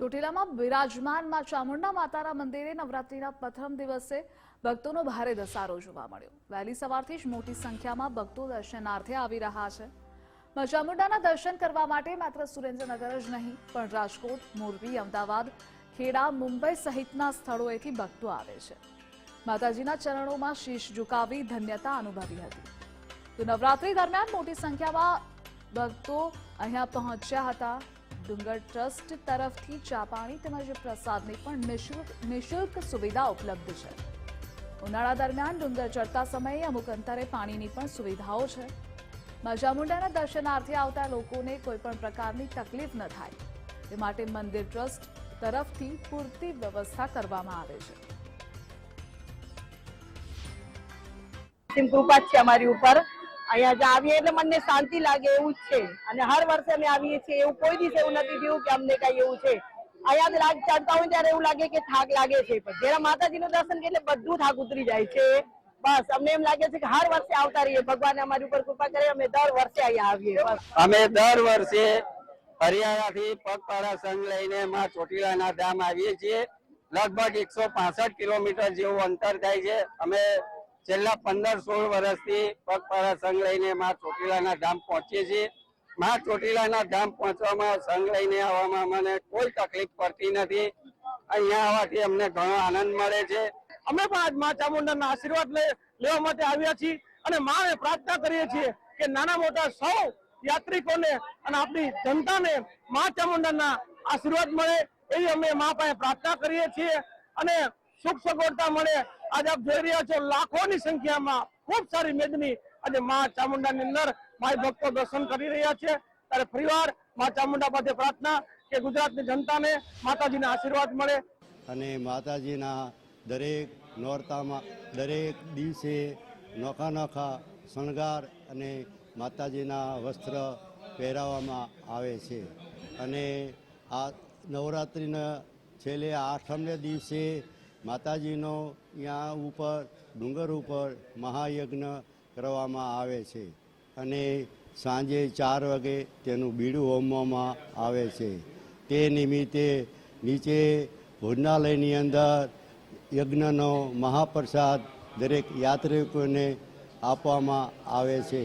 ચોટીલામાં બિરાજમાનમાં ચામુંડા માતાના મંદિરે નવરાત્રીના પ્રથમ દિવસે ભક્તોનો ભારે ધસારો જોવા મળ્યો. વહેલી સવારથી જ મોટી સંખ્યામાં ભક્તો દર્શનાર્થે આવી રહ્યા છે. ચામુંડાના દર્શન કરવા માટે માત્ર સુરેન્દ્રનગર જ નહીં, પણ રાજકોટ, મોરબી, અમદાવાદ, ખેડા, મુંબઈ સહિતના સ્થળોએથી ભક્તો આવે છે. માતાજીના ચરણોમાં શીશ ઝુકાવી ધન્યતા અનુભવી હતી. તો નવરાત્રી દરમિયાન મોટી સંખ્યામાં ભક્તો અહીંયા પહોંચ્યા હતા. ડુંગર ટ્રસ્ટ તરફથી ચા પાણી તેમજ પ્રસાદની પણ નિઃશુલ્ક સુવિધા ઉપલબ્ધ છે. ઉનાળા દરમિયાન ડુંગર ચડતા સમયે અમુક અંતરે પાણીની પણ સુવિધાઓ છે. મજામુંડાના દર્શનાર્થે આવતા લોકોને કોઈ પણ પ્રકારની તકલીફ ન થાય. તે માટે મંદિર ટ્રસ્ટ તરફથી પૂરતી વ્યવસ્થા કરવામાં આવે છે. કૃપા છે અમારી ઉપર. અહીંયા જે આવીએ એટલે મનને શાંતિ લાગે એવું જ છે. અને હર વર્ષે અમે આવીએ છીએ એવું કોઈ દિવસ એવું નથી થયું કે અમને કઈ એવું છે. અહીંયા રાગ ચડતા હોય ત્યારે એવું લાગે કે થાક લાગે છે. પણ જયારે માતાજીનું દર્શન એટલે બધું થાક ઉતરી જાય છે. બસ, અમને એમ લાગે છે કે હર વર્ષે આવતા રહીએ. ભગવાન અમારી ઉપર કૃપા કરે, અમે દર વર્ષે અહીંયા આવીએ. અમે દર વર્ષે હરિયાણાથી પગપાળા સંઘ લઈને માં ચોટીલાના ધામ આવીએ છીએ. લગભગ એકસો કિલોમીટર જેવું અંતર થાય છે. અમે છેલ્લા પંદર સોળ વર્ષથી પગપાળા સંઘ લઈને માં ચોટીલાના ધામ પહોંચીએ છીએ. માં ચોટીલાના ધામ પહોંચવામાં સંઘ લઈને આવવામાં મને કોઈ તકલીફ પડતી નથી. અહીંયા આવવાથી અમને ઘણો આનંદ મળે છે. અમે પણ આજ મા ચામુંડાના આશીર્વાદ લેવા માટે આવ્યા છીએ અને માને પ્રાર્થના કરીએ છીએ કે નાના મોટા સૌ યાત્રિકોને અને આપણી જનતાને મા ચામુંડાના આશીર્વાદ મળે એવી અમે મા પાસે પ્રાર્થના કરીએ છીએ અને સુખ સગવડતા મળે આજે આપ જોઈ રહ્યા છો, લાખોની સંખ્યામાં ખૂબ સારી મેદની આજે મા ચામુંડાની અંદર માય ભક્તો દર્શન કરી રહ્યા છે. ત્યારે ફરીવાર મા ચામુંડા પાસે પ્રાર્થના કે ગુજરાતની જનતાને માતાજીના આશીર્વાદ મળે. અને માતાજીના દરેક નોરતામાં, દરેક દિવસે નોખા નોખા શણગાર અને માતાજીના વસ્ત્ર પહેરાવવામાં આવે છે. અને આ નવરાત્રિના છેલ્લે આઠમને દિવસે માતાજીનો ત્યાં ઉપર, ડુંગર ઉપર મહાયજ્ઞ કરવામાં આવે છે અને સાંજે ચાર વાગે તેનું બીડું હોમવામાં આવે છે. તે નિમિત્તે નીચે ભોજનાલયની અંદર યજ્ઞનો મહાપ્રસાદ દરેક યાત્રિકોને આપવામાં આવે છે.